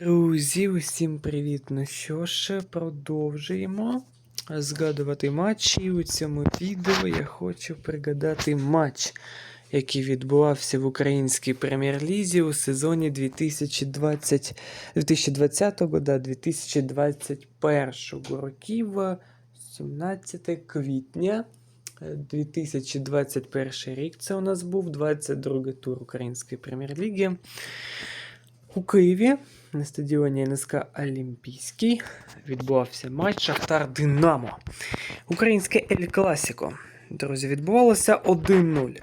Друзі, усім привіт! Ну що ж, продовжуємо згадувати матчі. У цьому відео я хочу пригадати матч, який відбувався в українській прем'єр-лізі у сезоні 2020, 2020 да, 2021 років, 17 квітня. е, 2021 рік це у нас був 22 тур Української прем'єр-ліги. У Києві на стадіоні НСК Олімпійський відбувався матч Шахтар Динамо. Українське Ель Класіко. Друзі, відбувалося 1-0.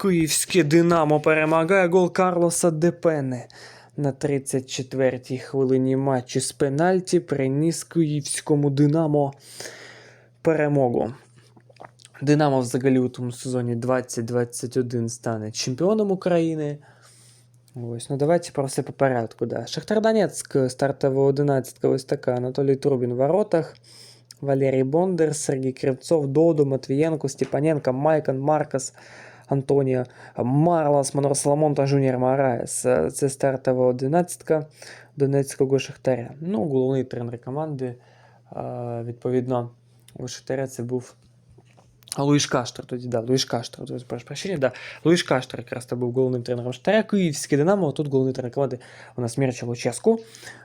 Київське Динамо перемагає гол Карлоса Депене. На 34-й хвилині матчу з пенальті приніс київському Динамо перемогу. Динамо взагалі у тому сезоні 2021 стане чемпіоном України. Ось, ну давайте про все по порядку. Да. Шахтар Донецьк, стартова 11 ось така. Анатолій Трубін в воротах. Валерій Бондар, Сергій Кривцов, Доду, Матвієнко, Степаненко, Майкон, Маркос, Антоніо, Марлос, Манор Соломон та Жуніор Мараєс. Е, Це стартова 11 Донецького Шахтаря. Ну, головний тренер команди. е, Відповідно, у Шахтаря це був Луїш Каштер, тоді, да, Луїш Каштер, тоді, прошу прощення, да. Луїш Каштер якраз то був головним тренером Штаря, Київське Динамо, а тут головний тренер команди у нас Мірча Луческу.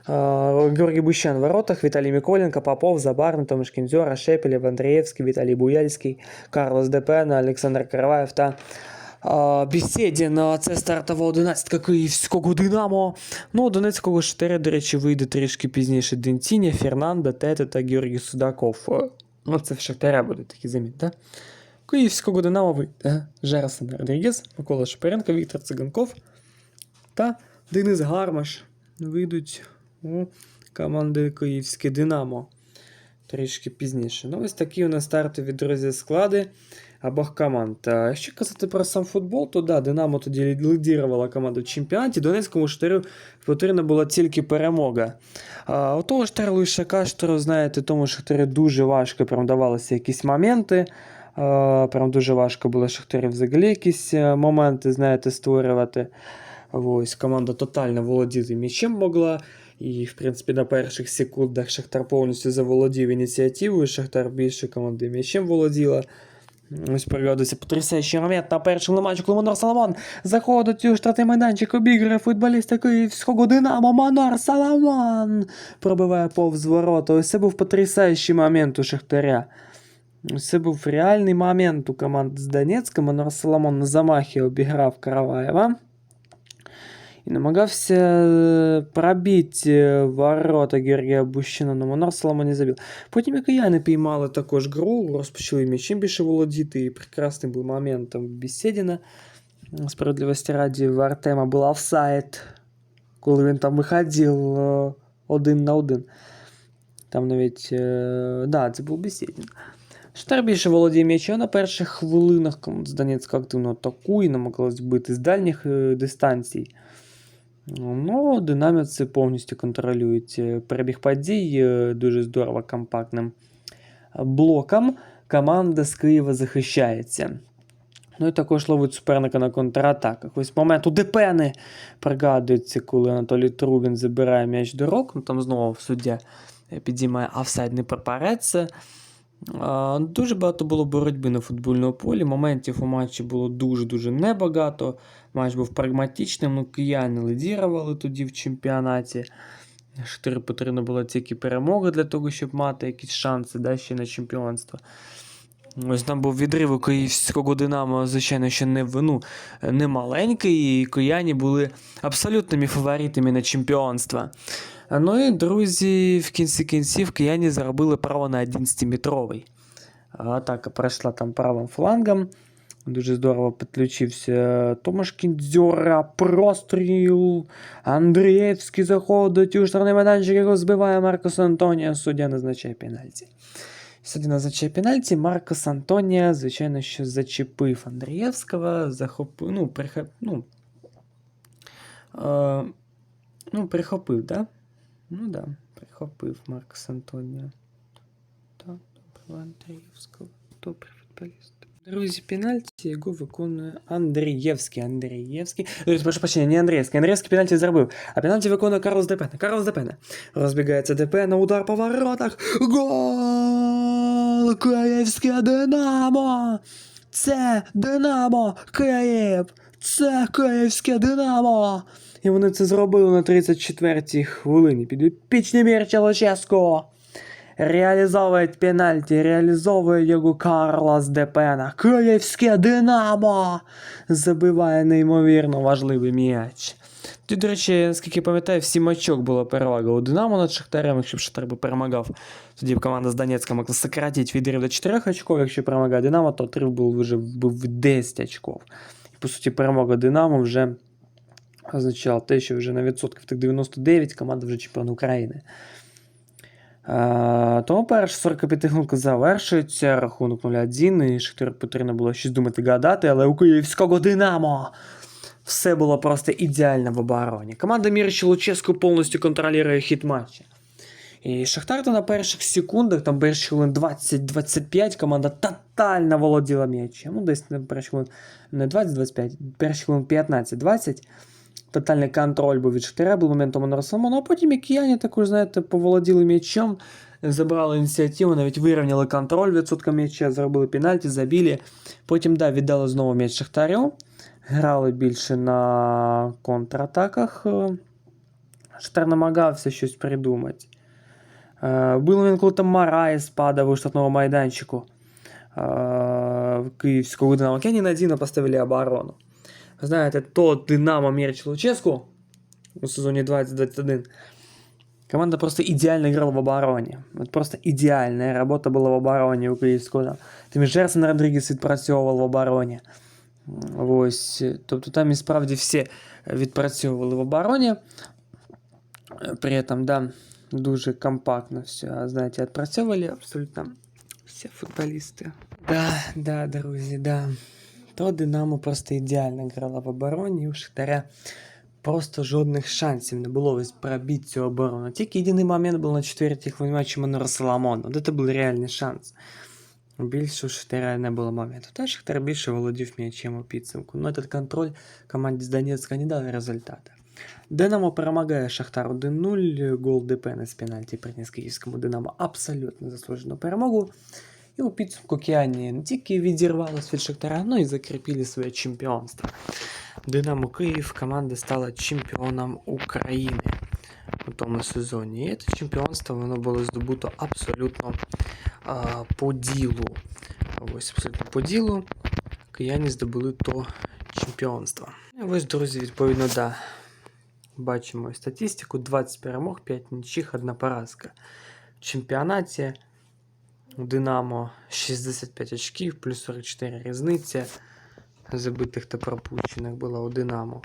Георгій Бущан в воротах, Віталій Миколенко, Попов, Забарний, Томаш Кінзьора, Шепелєв, Андрієвський, Віталій Буяльський, Карлос Депена, Олександр Караваєв та Бісєдін. Це стартова 11 Київського Динамо. Ну, Донецького Штаря, до речі, вийде трішки пізніше Денціня, Фернандо, Тете та Георгій Судаков. Ну, це в Шахтаря буде такий заміт, так? Да? Київського Динамо вийде Жерсон Родрігес, Микола Шепаренко, Віктор Циганков та Денис Гармаш вийдуть у команди Київське Динамо трішки пізніше. Ну, ось такі у нас стартові друзі склади обох команд. Якщо казати про сам футбол, то да, Динамо тоді лідірувала команда в чемпіонаті. Донецькому штарю потрібна була тільки перемога. А, у того штаря Луїша Каштеру, знаєте, тому Шахтарю дуже важко прям давалися якісь моменти. А, прям дуже важко було Шахтарю взагалі якісь е, моменти, знаєте, створювати. Ось команда тотально володіти м'ячем могла. І, в принципі, на перших секундах Шахтар повністю заволодів ініціативою. Шахтар більше команди м'ячем володіла. Ось пригадується потрясаючий момент на першому коли Монар Соломон заходить у штатний майданчик, обіграє футболіста Київського Динамо. Монар Соломон пробиває повз ворота. Ось це був потрясаючий момент у Шахтаря. Це був реальний момент у команди з Донецька. Монар Соломон на замахі обіграв Караваєва. І намагався е, пробити е, ворота Георгія Бущина, але Монар Соломон не забив. Потім і кияни піймали також гру, розпочали м'ячем більше володіти, і прекрасний був момент там Беседіна. Справедливості раді, в Артема був офсайд, коли він там виходив е, один на один. Там навіть, е, да, це був Беседін. Штар більше володіє м'ячем на перших хвилинах, команда з Донецька активно атакує, намагалась бити з дальніх е, дистанцій. Ну, динаміці повністю контролюють е, перебіг подій е, дуже здорово компактним блоком. Команда з Києва захищається. Ну і також ловить суперника на контратаках. Ось момент у Депени пригадується, коли Анатолій Трубін забирає м'яч до рук. Ну там знову суддя е, підіймає офсайдний прапорець. Дуже багато було боротьби на футбольному полі. Моментів у матчі було дуже-дуже небагато. Матч був прагматичним, ну кияни лидірували тоді в чемпіонаті. Шахтарю потрібна була тільки перемога для того, щоб мати якісь шанси да, ще на чемпіонство. Ось там був відрив у київського Динамо, звичайно, ще не, ну, не маленький, і кияні були абсолютними фаворитами на чемпіонство. Ну і друзі, в кінці кінців кияні заробили право на 11-метровий. Атака пройшла там правим флангом. Дуже здорово підключився Томаш Кіндзьора, простріл. Андрієвський заходить у штрафний майданчик, його збиває Маркос Антонія. Суддя назначає пенальті. Суддя назначає пенальті. Маркос Антонія, звичайно, що зачепив Андрієвського, захопив, ну, прихоп, ну, е, ну, прихопив, да? Ну да, прихопив Маркос Антонія. Так, добре, Андрієвського. Добре, футболіст. Друзі, пенальті його виконує Андрієвський. Андрієвський. Друзі, прошу прощення, не Андрієвський. Андрієвський пенальті зробив. А пенальті виконує Карлос Депене. Карлос Депене. Розбігається Депене, удар по воротах. Гол! Київське Динамо! Це Динамо! Київ! Це Київське Динамо! І вони це зробили на 34-й хвилині. Підопічний Мірча Луческо. Реалізовує пенальті, реалізовує його Карлос Депена. Київське Динамо! Забиває неймовірно важливий м'яч. Тут, до речі, наскільки пам'ятаю, всі очок була перевага у Динамо над Шахтарем, якщо б Шахтар би перемагав. Тоді б команда з Донецька могла сократити відрив до 4 очков, якщо перемагає Динамо, то отрив був вже в 10 очков. І, по суті, перемога Динамо вже означала те, що вже на відсотків так 99 команда вже чемпіон України. Тому перша 45 хвилинка завершується, рахунок 0-1, і Шахтар потрібно було щось думати гадати, але у київського Динамо все було просто ідеально в обороні. Команда Мірча Луческу повністю контролює хід матча. І Шахтар то на перших секундах, там перші хвилин 20-25, команда тотально володіла м'ячем. Ну, десь на перші хвилин не 20-25, перші хвилин 15-20. Тотальний контроль був від Шахтаря, був моментом Соломона, а потім і кияні також, знаєте, поволоділи м'ячем, забрали ініціативу, навіть вирівняли контроль відсотка м'яча, зробили пенальті, забили. Потім, да, віддали знову м'яч Шахтарю. Грали більше на контратаках. Шахтар намагався щось придумати. Е, Був момент, коли там Мараєс падав у штатного майданчику е, київського Динамо. Кені надійно поставили оборону. Знаєте, то Динамо Мірч Луческу у сезоні 2021. Команда просто ідеально грала в обороні. От просто ідеальна робота була в обороні у Київського. Тим Жерсон Родрігес відпрацьовував в обороні. Ось, тобто там і справді всі відпрацьовували в обороні. При этом, да, дуже компактно все, знаєте, відпрацьовували абсолютно всі футболісти. Да, да, друзі, да. То Динамо просто ідеально грала в обороні, і у Шахтаря просто жодних шансів не було пробити цю оборону. Тільки єдиний момент був на четвертій хвилині матчі Манора Соломона. От це був реальний шанс. Більше у Шахтаря не було моменту. Та Шахтар більше володів м'ячем у підсумку. Но этот контроль команді з Донецька не дав результату. Динамо перемагає Шахтар 1-0. Гол ДП з пенальті приніс київському Динамо абсолютно заслужену перемогу. І у підсумку Кіані не тільки відірвалися від Шахтара, але й закріпили своє чемпіонство. Динамо Київ команда стала чемпіоном України у тому сезоні. І це чемпіонство воно було здобуто абсолютно а, по ділу. Ось абсолютно по ділу. Кияні здобули то чемпіонство. І ось, друзі, відповідно, да. Бачимо статистику: 20 перемог, 5 нічих, 1 поразка. В чемпіонаті у Динамо 65 очків, плюс 44 різниця забитих та пропущених була у Динамо.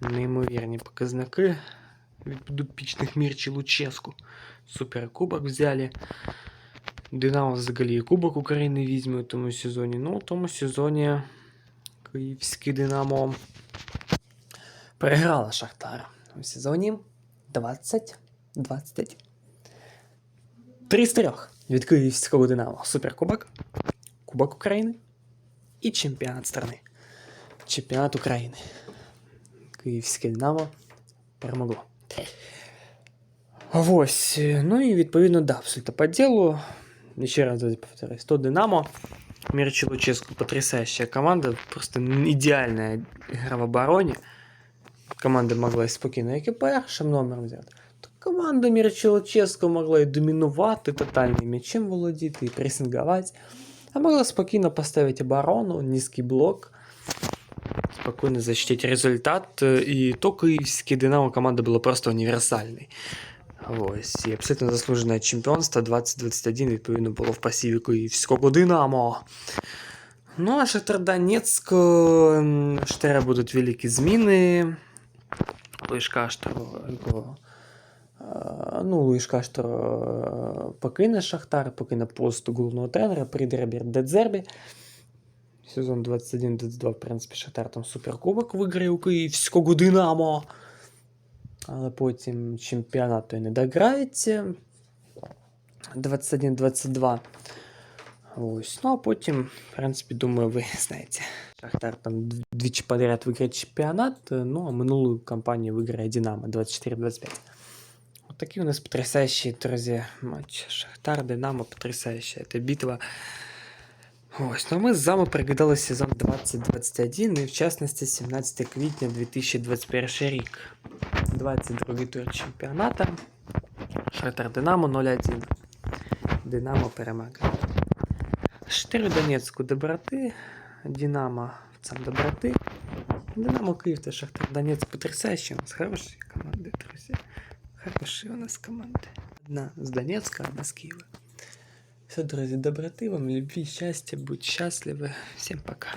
Неймовірні показники від підопічних Мірчі Луческу. Суперкубок взяли. Динамо взагалі Кубок України візьме у тому сезоні. Ну, у тому сезоні Київське Динамо переграла Шахтар у сезоні 20 20 Три з трьох від Київського Динамо. Суперкубок, Кубок України і чемпіонат страни. Чемпіонат України. Київське Динамо перемогло. Ось. Ну і відповідно, да, все це по ділу. Ще раз давайте повторюсь. То Динамо. Мірчі Луческу потрясающая команда. Просто ідеальна гра в обороні. Команда могла спокійно, як і першим номером взяти. То команда Мірчі Луческу могла і домінувати, тотальним м'ячем володіти, і пресингувати. А могла спокійно поставити оборону, низький блок. Спокійно защитити результат. І то київське Динамо команда була просто універсальною. Ось, і абсолютно заслужене чемпіонство 2021, відповідно, було в пасіві Київського Динамо. Ну, а Шахтар Донецьк, ем, Шахтаря будуть великі зміни. Луїш Каштар, його, е, ну, Луїш Каштар е, покине Шахтар, покине пост головного тренера, прийде Роберт Дедзербі. Сезон 21-22, в принципі, Шахтар там суперкубок виграє у Київського Динамо. Але потім чемпіонат не дограється. 21-22. Ось. Ну а потім, в принципі, думаю, ви знаєте. Шахтар там дв- двічі подряд виграє чемпіонат, ну а минулу кампанію виграє Динамо 24-25. Такие у нас потрясающие, друзья, матч. Шахтар, Динамо, потрясающая. Это битва. Ось, ну ми з вами пригадали сезон 2021 і в частності 17 квітня 2021 рік. 22 тур чемпіоната. Шахтар Динамо 0-1. Динамо перемагає. Шахтар Донецьку доброти. Динамо сам доброти. Динамо Київ та Шахтар Донецьк потрясающие у нас хорошие команды, друзья. Хорошие у нас команды. Одна с Донецка, одна с Киева. Все, друзья, доброты вам, любви, счастья, будь счастливы. Всем пока.